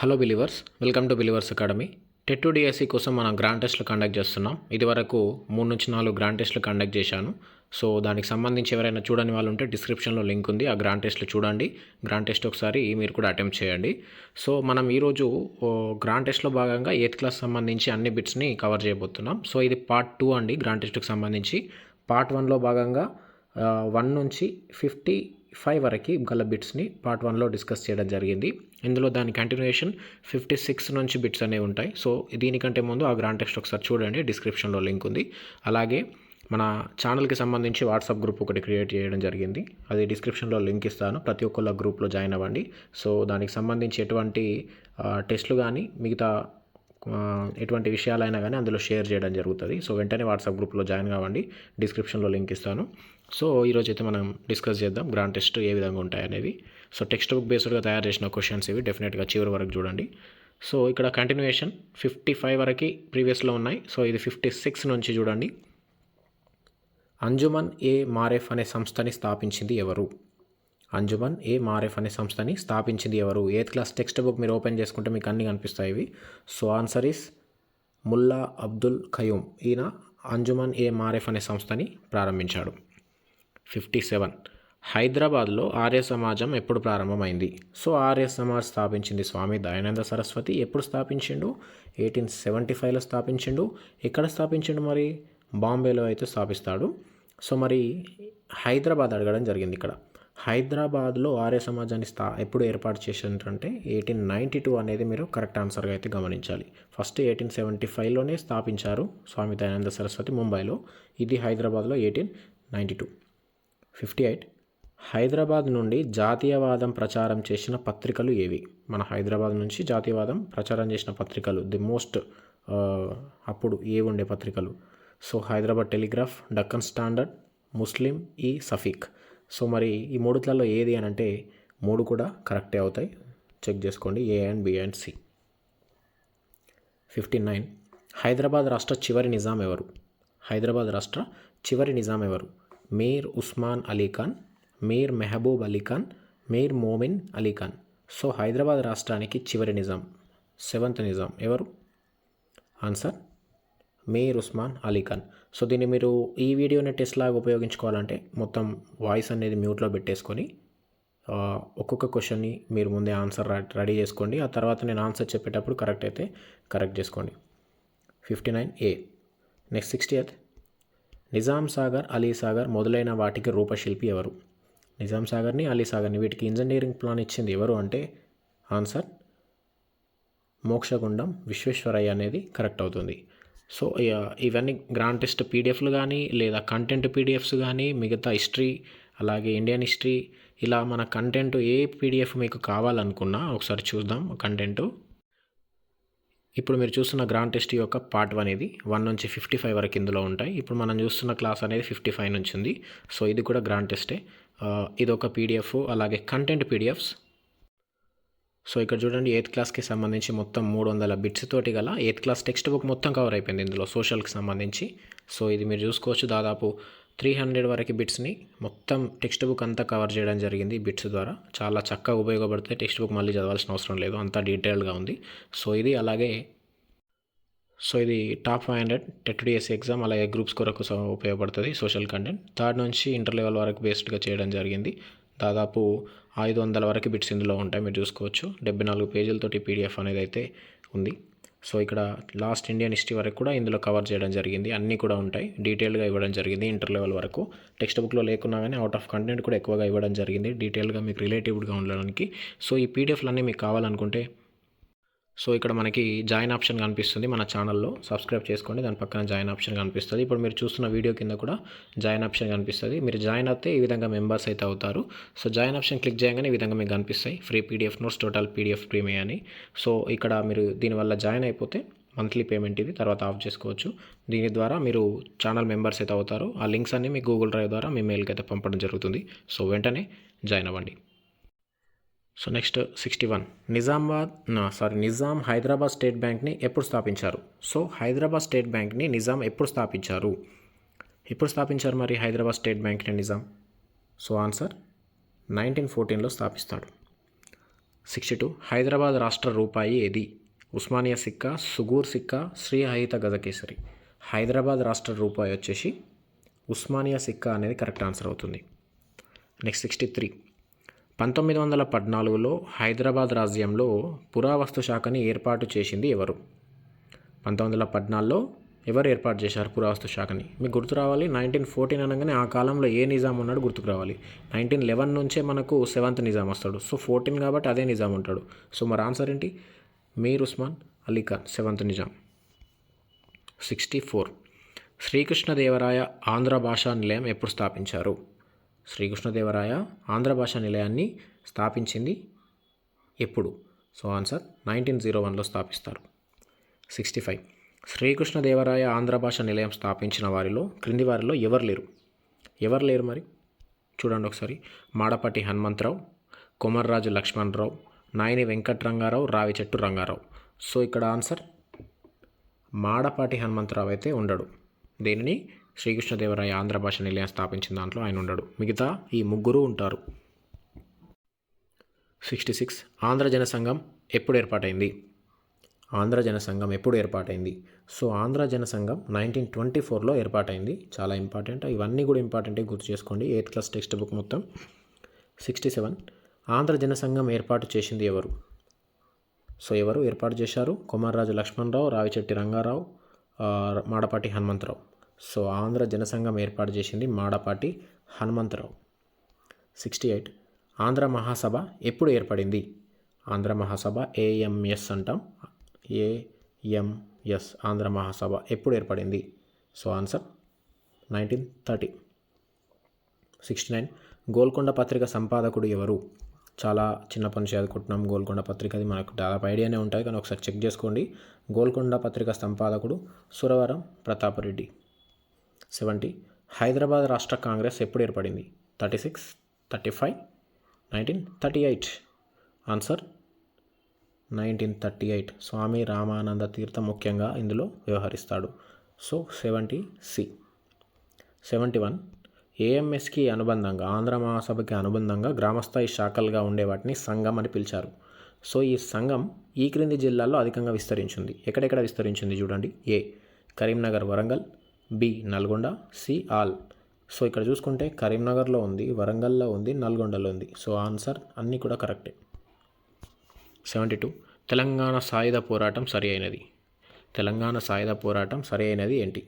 Hello believers welcome to believers academy TET to DSC కోసం మనం grand టెస్ట్లు conduct చేస్తున్నాం. ఇది వరకు మూడు నుంచి నాలుగు గ్రాండ్ టెస్ట్లు కండక్ట్ చేశాను. సో దానికి సంబంధించి ఎవరైనా చూడని వాళ్ళు ఉంటే డిస్క్రిప్షన్లో లింక్ ఉంది. ఆ గ్రాండ్ టెస్ట్లు చూడండి. గ్రాండ్ టెస్ట్ ఒకసారి మీరు కూడా అటెంప్ట్ చేయండి. సో మనం ఈరోజు గ్రాండ్ టెస్ట్లో భాగంగా ఎయిత్ క్లాస్ సంబంధించి అన్ని బిట్స్ని కవర్ చేయబోతున్నాం. సో ఇది పార్ట్ టూ అండి. గ్రాండ్ టెస్ట్కి సంబంధించి. పార్ట్ వన్లో భాగంగా వన్ నుంచి ఫిఫ్టీ ఫైవ్ వరకు గల బిట్స్ని పార్ట్ వన్లో డిస్కస్ చేయడం జరిగింది. ఇందులో దాని కంటిన్యూషన్ ఫిఫ్టీ సిక్స్ నుంచి బిట్స్ అనేవి ఉంటాయి. సో దీనికంటే ముందు ఆ గ్రాండ్ టెక్స్ట్ ఒకసారి చూడండి. డిస్క్రిప్షన్లో లింక్ ఉంది. అలాగే మన ఛానల్కి సంబంధించి వాట్సాప్ గ్రూప్ ఒకటి క్రియేట్ చేయడం జరిగింది. అది డిస్క్రిప్షన్లో లింక్ ఇస్తాను. ప్రతి ఒక్కళ్ళ గ్రూప్లో జాయిన్ అవ్వండి. సో దానికి సంబంధించి ఎటువంటి టెస్ట్లు కానీ మిగతా ఎటువంటి విషయాలైనా కానీ అందులో షేర్ చేయడం జరుగుతుంది. సో వెంటనే వాట్సాప్ గ్రూప్లో జాయిన్ కావండి. డిస్క్రిప్షన్లో లింక్ ఇస్తాను. సో ఈరోజు అయితే మనం డిస్కస్ చేద్దాం. గ్రాండ్ టెస్ట్ ఏ విధంగా ఉంటాయనేది. సో టెక్స్ట్ బుక్ బేస్డ్గా తయారు చేసిన క్వశ్చన్స్ ఇవి. డెఫినెట్గా చివరి వరకు చూడండి. సో ఇక్కడ కంటిన్యూయేషన్ ఫిఫ్టీ ఫైవ్ వరకు ప్రీవియస్లో ఉన్నాయి. సో ఇది ఫిఫ్టీ సిక్స్ నుంచి చూడండి. అంజుమన్ ఏ మారెఫ్ అనే సంస్థని స్థాపించింది ఎవరు? అంజుమన్ ఏ మారెఫ్ అనే సంస్థని స్థాపించింది ఎవరు? ఎయిత్ క్లాస్ టెక్స్ట్ బుక్ మీరు ఓపెన్ చేసుకుంటే మీకు అన్ని కనిపిస్తాయి ఇవి. So answer is Mulla Abdul Qayyum ఈయన అంజుమన్ ఏ మారెఫ్ అనే సంస్థని ప్రారంభించాడు. Fifty seven. హైదరాబాద్లో ఆర్య సమాజం ఎప్పుడు ప్రారంభమైంది? సో ఆర్య సమాజ్ స్థాపించింది స్వామి దయానంద సరస్వతి. ఎప్పుడు స్థాపించిండు? ఎయిటీన్ సెవెంటీ ఫైవ్లో స్థాపించిండు. ఎక్కడ స్థాపించిండు మరి? బాంబేలో అయితే స్థాపిస్తాడు. సో మరి హైదరాబాద్ అడగడం జరిగింది ఇక్కడ. హైదరాబాద్లో ఆర్య సమాజాన్ని స్థా ఎప్పుడు ఏర్పాటు చేశారంటే ఎయిటీన్ నైంటీ టూ అనేది మీరు కరెక్ట్ ఆన్సర్గా అయితే గమనించాలి. ఫస్ట్ ఎయిటీన్ సెవెంటీ ఫైవ్లోనే స్థాపించారు స్వామి దయానంద సరస్వతి ముంబైలో. ఇది హైదరాబాద్లో eighteen ninety two fifty eight. Hyderabad నుండి జాతీయవాదం ప్రచారం చేసిన పత్రికలు ఏవి? మన హైదరాబాద్ నుంచి జాతీయవాదం ప్రచారం చేసిన పత్రికలు ది మోస్ట్ అప్పుడు ఏ ఉండే పత్రికలు? So Hyderabad telegraph Deccan standard Muslim ఈ సఫీక్. సో మరి ఈ మూడుట్లలో ఏది అని అంటే మూడు కూడా కరెక్టే అవుతాయి. చెక్ చేసుకోండి. A and B and C. Fifty nine. Hyderabad రాష్ట్ర చివరి నిజాం ఎవరు? హైదరాబాద్ రాష్ట్ర చివరి నిజాం ఎవరు? మీర్ ఉస్మాన్ అలీ ఖాన్ మీర్ మెహబూబ్ అలీ ఖాన్ మీర్ మోమిన్ అలీ ఖాన్. సో హైదరాబాద్ రాష్ట్రానికి చివరి నిజాం సెవెంత్ నిజాం ఎవరు? ఆన్సర్ మీర్ ఉస్మాన్ అలీ ఖాన్. సో దీన్ని మీరు ఈ వీడియోని టెస్ట్ లాగా ఉపయోగించుకోవాలంటే మొత్తం వాయిస్ అనేది మ్యూట్లో పెట్టేసుకొని ఒక్కొక్క క్వశ్చన్ని మీరు ముందే ఆన్సర్ రెడీ చేసుకోండి. ఆ తర్వాత నేను ఆన్సర్ చెప్పేటప్పుడు కరెక్ట్ అయితే కరెక్ట్ చేసుకోండి. Fifty nine A. Next sixty eighth. Nizam Sagar Ali Sagar మొదలైన వాటికి రూపశిల్పి ఎవరు? నిజాం సాగర్ని అలీ సాగర్ని వీటికి ఇంజనీరింగ్ ప్లాన్ ఇచ్చింది ఎవరు అంటే ఆన్సర్ మోక్షగుండం విశ్వేశ్వరయ్య అనేది కరెక్ట్ అవుతుంది. సో ఇవన్నీ గ్రాండ్ టెస్ట్ పీడిఎఫ్లు కానీ లేదా కంటెంట్ పీడిఎఫ్స్ కానీ మిగతా హిస్టరీ అలాగే ఇండియన్ హిస్టరీ ఇలా మన కంటెంట్ ఏ పీడిఎఫ్ మీకు కావాలనుకున్నా ఒకసారి చూద్దాం కంటెంట్ ఇప్పుడు మీరు చూస్తున్న గ్రాండ్ టెస్ట్ యొక్క పార్ట్ వన్ ఇది వన్ నుంచి ఫిఫ్టీ ఫైవ్ వరకు ఇందులో ఉంటాయి. ఇప్పుడు మనం చూస్తున్న క్లాస్ అనేది ఫిఫ్టీ ఫైవ్ నుంచి ఉంది. సో ఇది కూడా గ్రాండ్ టెస్టే ఇది ఒక పీడిఎఫ్ అలాగే కంటెంట్ పీడిఎఫ్స్ సో ఇక్కడ చూడండి ఎయిత్ క్లాస్కి సంబంధించి మొత్తం మూడు వందల బిట్స్ తోటి గల ఎయిత్ క్లాస్ టెక్స్ట్ బుక్ మొత్తం కవర్ అయిపోయింది ఇందులో సోషల్కి సంబంధించి. సో ఇది మీరు చూసుకోవచ్చు దాదాపు త్రీ హండ్రెడ్ వరకు బిట్స్ని మొత్తం టెక్స్ట్ బుక్ అంతా కవర్ చేయడం జరిగింది బిట్స్ ద్వారా. చాలా చక్కగా ఉపయోగపడుతుంది టెక్స్ట్ బుక్ మళ్ళీ చదవాల్సిన అవసరం లేదు అంతా డీటెయిల్గా ఉంది. సో ఇది అలాగే సో ఇది top five hundred TET DSC exam అలాగే గ్రూప్స్ కొరకు ఉపయోగపడుతుంది సోషల్ కంటెంట్. థర్డ్ నుంచి ఇంటర్ లెవెల్ వరకు బేస్డ్గా చేయడం జరిగింది. దాదాపు ఐదు వందల వరకు బిట్స్ ఇందులో ఉంటాయి. మీరు చూసుకోవచ్చు. డెబ్బై నాలుగు పేజీలతోటి పీడిఎఫ్ అనేది అయితే ఉంది. సో ఇక్కడ లాస్ట్ ఇండియన్ హిస్టరీ వరకు కూడా ఇందులో కవర్ చేయడం జరిగింది. అన్నీ కూడా ఉంటాయి. డీటెయిల్గా ఇవ్వడం జరిగింది ఇంటర్ లెవెల్ వరకు. టెక్స్ట్ బుక్లో లేకున్నా కానీ అవుట్ ఆఫ్ కంటెంట్ కూడా ఎక్కువగా ఇవ్వడం జరిగింది. డీటెయిల్గా మీకు రిలేటివ్గా ఉండడానికి. సో ఈ పీడిఎఫ్లు అన్నీ మీకు కావాలనుకుంటే సో ఇక్కడ మనకి జాయిన్ ఆప్షన్ కనిపిస్తుంది మన ఛానల్లో. సబ్స్క్రైబ్ చేసుకోండి దాని పక్కన జాయిన్ ఆప్షన్ కనిపిస్తుంది. ఇప్పుడు మీరు చూస్తున్న వీడియో కింద కూడా జాయిన్ ఆప్షన్ కనిపిస్తుంది. మీరు జాయిన్ అయితే ఈ విధంగా మెంబర్స్ అయితే అవుతారు. సో జాయిన్ ఆప్షన్ క్లిక్ చేయగానే ఈ విధంగా మీకు కనిపిస్తాయి. Free PDF notes total PDF premium అని. సో ఇక్కడ మీరు దీనివల్ల జాయిన్ అయిపోతే మంత్లీ పేమెంట్ ఇది తర్వాత ఆఫ్ చేసుకోవచ్చు. దీని ద్వారా మీరు ఛానల్ మెంబర్స్ అయితే అవుతారు. ఆ లింక్స్ అన్ని మీ గూగుల్ డ్రైవ్ ద్వారా మీ మెయిల్కి అయితే పంపడం జరుగుతుంది. సో వెంటనే జాయిన్ అవ్వండి. So next sixty one. Nizamabad sorry Nizam Hyderabad state బ్యాంక్ని ఎప్పుడు స్థాపించారు? సో హైదరాబాద్ స్టేట్ బ్యాంక్ని నిజాం ఎప్పుడు స్థాపించారు? ఎప్పుడు స్థాపించారు మరి హైదరాబాద్ స్టేట్ బ్యాంక్ని నిజాం? సో ఆన్సర్ నైన్టీన్ ఫోర్టీన్లో స్థాపిస్తాడు. సిక్స్టీ టూ హైదరాబాద్ రాష్ట్ర రూపాయి ఏది? ఉస్మానియా సిక్కా సుగూర్ సిక్కా శ్రీ అహిత గజకేసరి హైదరాబాద్ రాష్ట్ర రూపాయి వచ్చేసి ఉస్మానియా సిక్కా అనేది కరెక్ట్ ఆన్సర్ అవుతుంది. Next sixty three. పంతొమ్మిది వందల పద్నాలుగులో హైదరాబాద్ రాజ్యంలో పురావస్తు శాఖని ఏర్పాటు చేసింది ఎవరు? పంతొమ్మిది వందల పద్నాలుగులో ఎవరు ఏర్పాటు చేశారు పురావస్తు శాఖని? మీకు గుర్తు రావాలి నైన్టీన్ ఫోర్టీన్ అనగానే ఆ కాలంలో ఏ నిజాం ఉన్నాడు గుర్తుకు రావాలి. నైన్టీన్ లెవెన్ నుంచే మనకు సెవెంత్ నిజాం వస్తాడు. సో ఫోర్టీన్ కాబట్టి అదే నిజాం ఉంటాడు. సో మరి ఆన్సర్ ఏంటి? Mir Osman Ali Khan seventh Nizam. Sixty four Srikrishnadevaraya Andhra Bhasha Nilayam ఎప్పుడు స్థాపించారు? శ్రీకృష్ణదేవరాయ ఆంధ్ర భాషా నిలయాన్ని స్థాపించింది ఎప్పుడు? సో ఆన్సర్ నైన్టీన్ జీరో వన్లో స్థాపిస్తారు. Sixty five. శ్రీకృష్ణదేవరాయ ఆంధ్ర భాష నిలయం స్థాపించిన వారిలో క్రింది వారిలో ఎవరు లేరు? ఎవరు లేరు మరి? చూడండి ఒకసారి. మాడపాటి హనుమంతరావు కొమర్రాజు లక్ష్మణరావు నాయని వెంకట్రంగారావు రావిచెట్టు రంగారావు. సో ఇక్కడ ఆన్సర్ మాడపాటి హనుమంతరావు అయితే ఉండడు. దీనిని? శ్రీకృష్ణదేవరాయ ఆంధ్ర భాష నిలయం స్థాపించిన దాంట్లో ఆయన ఉండడు. మిగతా ఈ ముగ్గురు ఉంటారు. సిక్స్టీ సిక్స్ ఆంధ్ర జనసంఘం ఎప్పుడు ఏర్పాటైంది? ఆంధ్ర జనసంఘం ఎప్పుడు ఏర్పాటైంది? So Andhra Janasangham nineteen twenty ఫోర్లో ఏర్పాటైంది. చాలా ఇంపార్టెంట్. ఇవన్నీ కూడా ఇంపార్టెంటే గుర్తు చేసుకోండి. ఎయిత్ క్లాస్ టెక్స్ట్ బుక్ మొత్తం. సిక్స్టీ సెవెన్ ఆంధ్ర జనసంఘం ఏర్పాటు చేసింది ఎవరు? సో ఎవరు ఏర్పాటు చేశారు? కుమారరాజు లక్ష్మణరావు రావిచెట్టి రంగారావు మాడపాటి హనుమంతరావు. సో ఆంధ్ర జనసంఘం ఏర్పాటు చేసింది మాడపాటి హనుమంతరావు. Sixty eight. ఆంధ్ర మహాసభ ఎప్పుడు ఏర్పడింది? ఆంధ్ర మహాసభ ఏఎంఎస్ అంటాం. ఏఎంఎస్ ఆంధ్ర మహాసభ ఎప్పుడు ఏర్పడింది? So answer nineteen thirty. Sixty nine. Golconda పత్రిక సంపాదకుడు ఎవరు? చాలా చిన్నప్పటి నుంచి చదువుకుంటున్నాం. గోల్కొండ పత్రిక అది మనకు దాదాపు ఐడియానే ఉంటుంది. కానీ ఒకసారి చెక్ చేసుకోండి. గోల్కొండ పత్రిక సంపాదకుడు సురవరం ప్రతాపరెడ్డి. సెవెంటీ. హైదరాబాద్ రాష్ట్ర కాంగ్రెస్ ఎప్పుడు ఏర్పడింది? Thirty six thirty five nineteen thirty eight. Answer? Nineteen thirty eight. Swami Ramananda Tirtha ముఖ్యంగా ఇందులో వ్యవహరిస్తాడు. So seventy C. Seventy one. ఏఎంఎస్కి అనుబంధంగా ఆంధ్ర మహాసభకి అనుబంధంగా గ్రామస్థాయి శాఖలుగా ఉండే వాటిని సంఘం అని పిలిచారు. సో ఈ సంఘం ఈ క్రింది జిల్లాల్లో అధికంగా విస్తరించింది. ఎక్కడెక్కడ విస్తరించింది చూడండి. A. Karimnagar Warangal B Nalgonda C all. So ఇక్కడ చూసుకుంటే కరీంనగర్లో ఉంది వరంగల్లో ఉంది నల్గొండలో ఉంది. సో ఆన్సర్ అన్నీ కూడా కరెక్టే. Seventy two. తెలంగాణ సాయుధ పోరాటం సరి అయినది. తెలంగాణ సాయుధ పోరాటం సరి అయినది ఏంటి?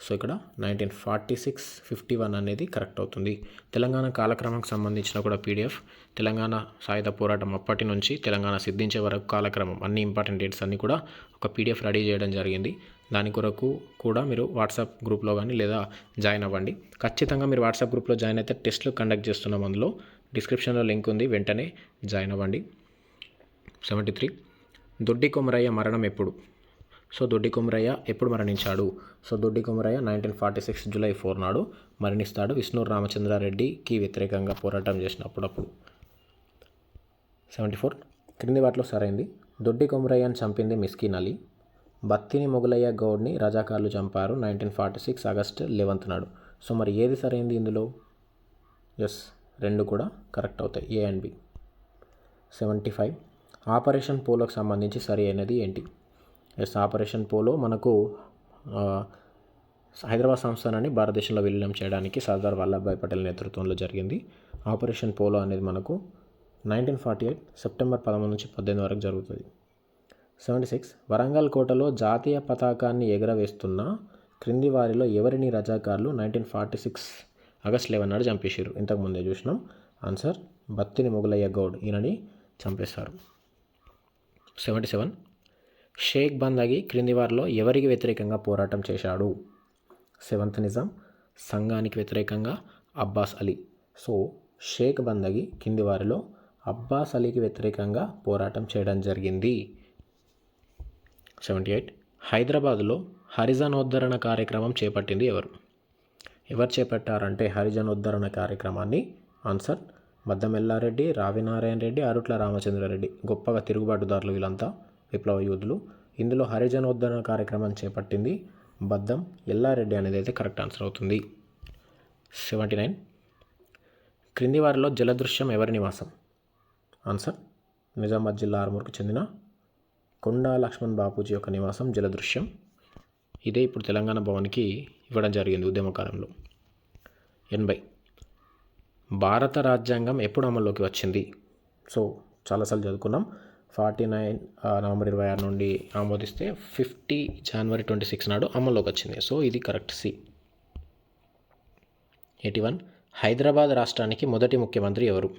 సో ఇక్కడ nineteen forty six fifty one అనేది కరెక్ట్ అవుతుంది. తెలంగాణ కాలక్రమంకి సంబంధించిన కూడా పీడిఎఫ్. తెలంగాణ సాయుధ పోరాటం అప్పటి నుంచి తెలంగాణ సిద్ధించే వరకు కాలక్రమం అన్ని ఇంపార్టెంట్ డేట్స్ అన్నీ కూడా ఒక పీడిఎఫ్ రెడీ చేయడం జరిగింది. దాని కొరకు కూడా మీరు వాట్సాప్ గ్రూప్లో కానీ లేదా జాయిన్ అవ్వండి. ఖచ్చితంగా మీరు వాట్సాప్ గ్రూప్లో జాయిన్ అయితే టెస్ట్లు కండక్ట్ చేస్తున్నాం అందులో. డిస్క్రిప్షన్లో లింక్ ఉంది. వెంటనే జాయిన్ అవ్వండి. Seventy three. దొడ్డి కొమరయ్య మరణం ఎప్పుడు? సో దొడ్డి కొమరయ్య ఎప్పుడు మరణించాడు? So Doddi Komarayya nineteen forty six July four నాడు మరణిస్తాడు. విష్ణు రామచంద్రారెడ్డికి వ్యతిరేకంగా పోరాటం చేసినప్పుడప్పుడు సెవెంటీ ఫోర్. క్రింది వాటిలో సరైంది. దొడ్డి కొమరయ్యను చంపింది మిస్కిన్ అలీ బత్తిని మొగలయ్య గౌడ్ని రజాకార్లు చంపారు. Nineteen forty six August eleventh నాడు. సో మరి ఏది సరైంది ఇందులో? ఎస్ రెండు కూడా కరెక్ట్ అవుతాయి. A and B. Seventy five. Operation పోలోకి సంబంధించి సరి అయినది ఏంటి? ఎస్ ఆపరేషన్ పోలో మనకు హైదరాబాద్ సంస్థానాన్ని భారతదేశంలో విలీనం చేయడానికి సర్దార్ వల్లభాయ్ పటేల్ నేతృత్వంలో జరిగింది. ఆపరేషన్ పోలో అనేది మనకు నైన్టీన్ ఫార్టీ ఎయిట్ సెప్టెంబర్ పదమూడు నుంచి పద్దెనిమిది వరకు జరుగుతుంది. Seventy six. వరంగల్ కోటలో జాతీయ పతాకాన్ని ఎగరవేస్తున్న క్రింది వారిలో ఎవరిని రజాకార్లు nineteen forty six August eleven నాడు చంపేశారు? ఇంతకుముందే చూసినాం. ఆన్సర్ బత్తిని మొగలయ్య గౌడ్ ఈయనని చంపేశారు. Seventy seven. షేక్ బందగి క్రింది వారిలో ఎవరికి వ్యతిరేకంగా పోరాటం చేశాడు? సెవెంత్ నిజాం సంఘానికి వ్యతిరేకంగా అబ్బాస్ అలీ. సో షేక్ బందగి కింది వారిలో అబ్బాస్ అలీకి వ్యతిరేకంగా పోరాటం చేయడం జరిగింది. Seventy eight. హైదరాబాద్లో హరిజనోద్ధరణ కార్యక్రమం చేపట్టింది ఎవరు? ఎవరు చేపట్టారంటే హరిజనోద్ధరణ కార్యక్రమాన్ని? ఆన్సర్ మద్దం ఎల్లారెడ్డి రావినారాయణ రెడ్డి అరుట్ల రామచంద్రారెడ్డి. గొప్పగా తిరుగుబాటుదారులు వీళ్ళంతా విప్లవ యూధులు. ఇందులో హరిజనోద్ధరణ కార్యక్రమం చేపట్టింది బద్దం ఎల్లారెడ్డి అనేది అయితే కరెక్ట్ ఆన్సర్ అవుతుంది. Seventy nine. క్రింది వారిలో జలదృశ్యం ఎవరి నివాసం? ఆన్సర్ నిజామాబాద్ జిల్లా ఆర్మూర్కు చెందిన కొండా లక్ష్మణ్ బాపూజీ యొక్క నివాసం జలదృశ్యం. ఇదే ఇప్పుడు తెలంగాణ భవన్కి ఇవ్వడం జరిగింది ఉద్యమకాలంలో ఎనభై. భారత రాజ్యాంగం ఎప్పుడు అమల్లోకి వచ్చింది? సో చాలాసార్లు చదువుకున్నాం. ఫార్టీ నైన్ నవంబర్ ఇరవై ఆరు నుండి ఆమోదిస్తే ఫిఫ్టీ జనవరి ట్వంటీ సిక్స్ నాడు అమల్లోకి వచ్చింది. సో ఇది correct C. Eighty one. Hyderabad రాష్ట్రానికి మొదటి ముఖ్యమంత్రి ఎవరు?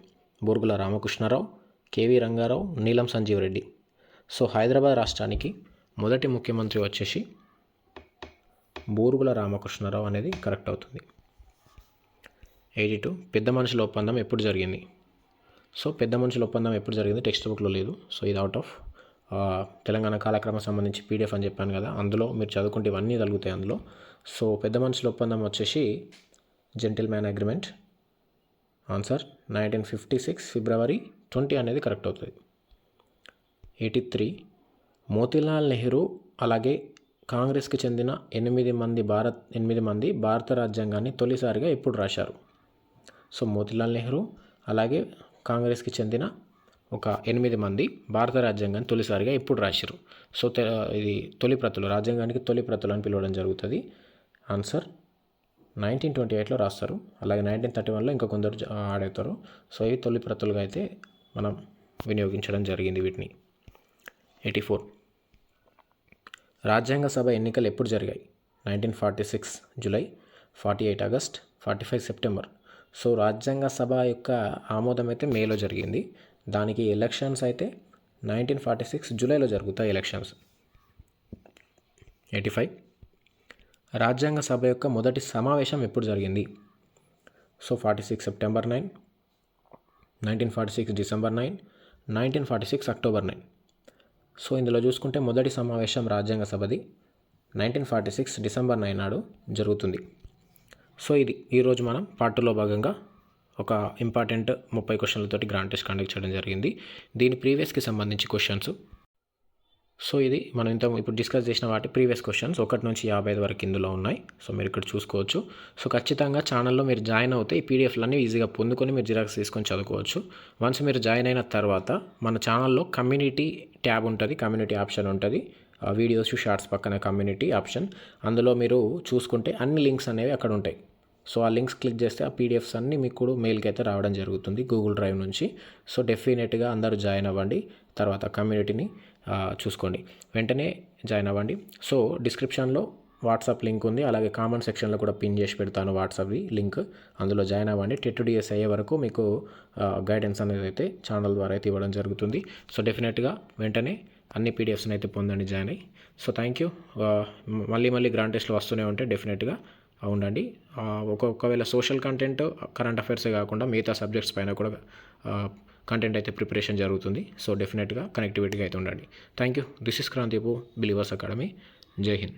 బూర్గుల రామకృష్ణారావు కేవీ రంగారావు నీలం సంజీవ్ రెడ్డి సో హైదరాబాద్ రాష్ట్రానికి మొదటి ముఖ్యమంత్రి వచ్చేసి బూరుగుల రామకృష్ణారావు అనేది కరెక్ట్ అవుతుంది. ఎయిటీ టూ పెద్ద మనుషుల ఒప్పందం ఎప్పుడు జరిగింది? సో పెద్ద మనుషుల ఒప్పందం ఎప్పుడు జరిగింది? టెక్స్ట్ బుక్లో లేదు. సో ఇది అవుట్ ఆఫ్ తెలంగాణ కాలక్రమం సంబంధించి పీడిఎఫ్ అని చెప్పాను కదా అందులో మీరు చదువుకుంటే ఇవన్నీ తగులుతాయి అందులో. సో పెద్ద మనుషుల ఒప్పందం వచ్చేసి gentleman agreement answer nineteen fifty six February twenty అనేది కరెక్ట్ అవుతుంది. Eighty three. మోతీలాల్ నెహ్రూ అలాగే కాంగ్రెస్కి చెందిన ఎనిమిది మంది భారత్ ఎనిమిది మంది భారత రాజ్యాంగాన్ని తొలిసారిగా ఎప్పుడు రాశారు. సో మోతీలాల్ నెహ్రూ అలాగే కాంగ్రెస్కి చెందిన ఒక ఎనిమిది మంది భారత రాజ్యాంగాన్ని తొలిసారిగా ఎప్పుడు రాశారు. సో ఇది తొలి ప్రతులు రాజ్యాంగానికి తొలి ప్రతులు అని పిలవడం జరుగుతుంది. ఆన్సర్ నైన్టీన్ ట్వంటీ ఎయిట్లో రాస్తారు. అలాగే నైన్టీన్ థర్టీ వన్లో ఇంకా కొందరు ఆడవుతారు. సో ఇవి తొలి ప్రతులుగా అయితే మనం వినియోగించడం జరిగింది వీటిని. Eighty four. రాజ్యాంగ సభ ఎన్నికలు ఎప్పుడు జరిగాయి? Nineteen forty six July forty eight August forty five September. So రాజ్యాంగ సభ యొక్క ఆమోదం అయితే మేలో జరిగింది. దానికి ఎలక్షన్స్ అయితే నైన్టీన్ ఫార్టీ సిక్స్ జూలైలో జరుగుతాయి ఎలక్షన్స్. Eighty five. రాజ్యాంగ సభ యొక్క మొదటి సమావేశం ఎప్పుడు జరిగింది? So forty six September nine nineteen forty six December nine nineteen forty six October nine. So ఇందులో చూసుకుంటే మొదటి సమావేశం రాజ్యాంగ సభది nineteen forty six December nine నాడు జరుగుతుంది. సో ఇది ఈరోజు మనం పార్టులో భాగంగా ఒక ఇంపార్టెంట్ ముప్పై క్వశ్చన్లతోటి గ్రాండ్ టెస్ట్ కండక్ట్ చేయడం జరిగింది. దీని ప్రీవియస్కి సంబంధించి క్వశ్చన్స్ సో ఇది మనం ఇంత ఇప్పుడు డిస్కస్ చేసిన వాటి ప్రీవియస్ క్వశ్చన్స్ ఒకటి నుంచి యాభై ఐదు వరకు ఇందులో ఉన్నాయి. సో మీరు ఇక్కడ చూసుకోవచ్చు. సో ఖచ్చితంగా ఛానల్లో మీరు జాయిన్ అవుతే ఈ పీడిఎఫ్లన్నీ ఈజీగా పొందుకొని మీరు జిరాక్స్ తీసుకొని చదువుకోవచ్చు. వన్స్ మీరు జాయిన్ అయిన తర్వాత మన ఛానల్లో కమ్యూనిటీ ట్యాబ్ ఉంటుంది. కమ్యూనిటీ ఆప్షన్ ఉంటుంది. ఆ వీడియోస్ షార్ట్స్ పక్కన కమ్యూనిటీ ఆప్షన్ అందులో మీరు చూసుకుంటే అన్ని లింక్స్ అనేవి అక్కడ ఉంటాయి. సో ఆ లింక్స్ క్లిక్ చేస్తే ఆ పీడిఎఫ్స్ అన్నీ మీకు కూడా మెయిల్కి అయితే రావడం జరుగుతుంది గూగుల్ డ్రైవ్ నుంచి. సో డెఫినెట్గా అందరూ జాయిన్ అవ్వండి. తర్వాత కమ్యూనిటీని చూసుకోండి. వెంటనే జాయిన్ అవ్వండి. సో డిస్క్రిప్షన్లో వాట్సాప్ లింక్ ఉంది. అలాగే కామెంట్ సెక్షన్లో కూడా పిన్ చేసి పెడతాను వాట్సాప్ది లింక్. అందులో జాయిన్ అవ్వండి. టెట్ డిఎస్ అయ్యే వరకు మీకు గైడెన్స్ అనేది అయితే ఛానల్ ద్వారా అయితే ఇవ్వడం జరుగుతుంది. సో డెఫినెట్గా వెంటనే అన్ని పీడిఎఫ్స్ని అయితే పొందండి జాయిన్ అయ్యి. So thank you. మళ్ళీ మళ్ళీ గ్రాండ్ టెస్ట్లు వస్తూనే ఉంటే డెఫినెట్గా ఉండండి. ఒక్కొక్కవేళ ఒకవేళ సోషల్ కంటెంట్ కరెంట్ అఫైర్సే కాకుండా మిగతా సబ్జెక్ట్స్ పైన కూడా కంటెంట్ అయితే ప్రిపరేషన్ జరుగుతుంది. సో డెఫినెట్గా కనెక్టివిటీగా అయితే ఉండండి. థ్యాంక్ యూ దిస్ ఇస్ క్రాంతిపు బిలీవర్స్ అకాడమీ జై హింద్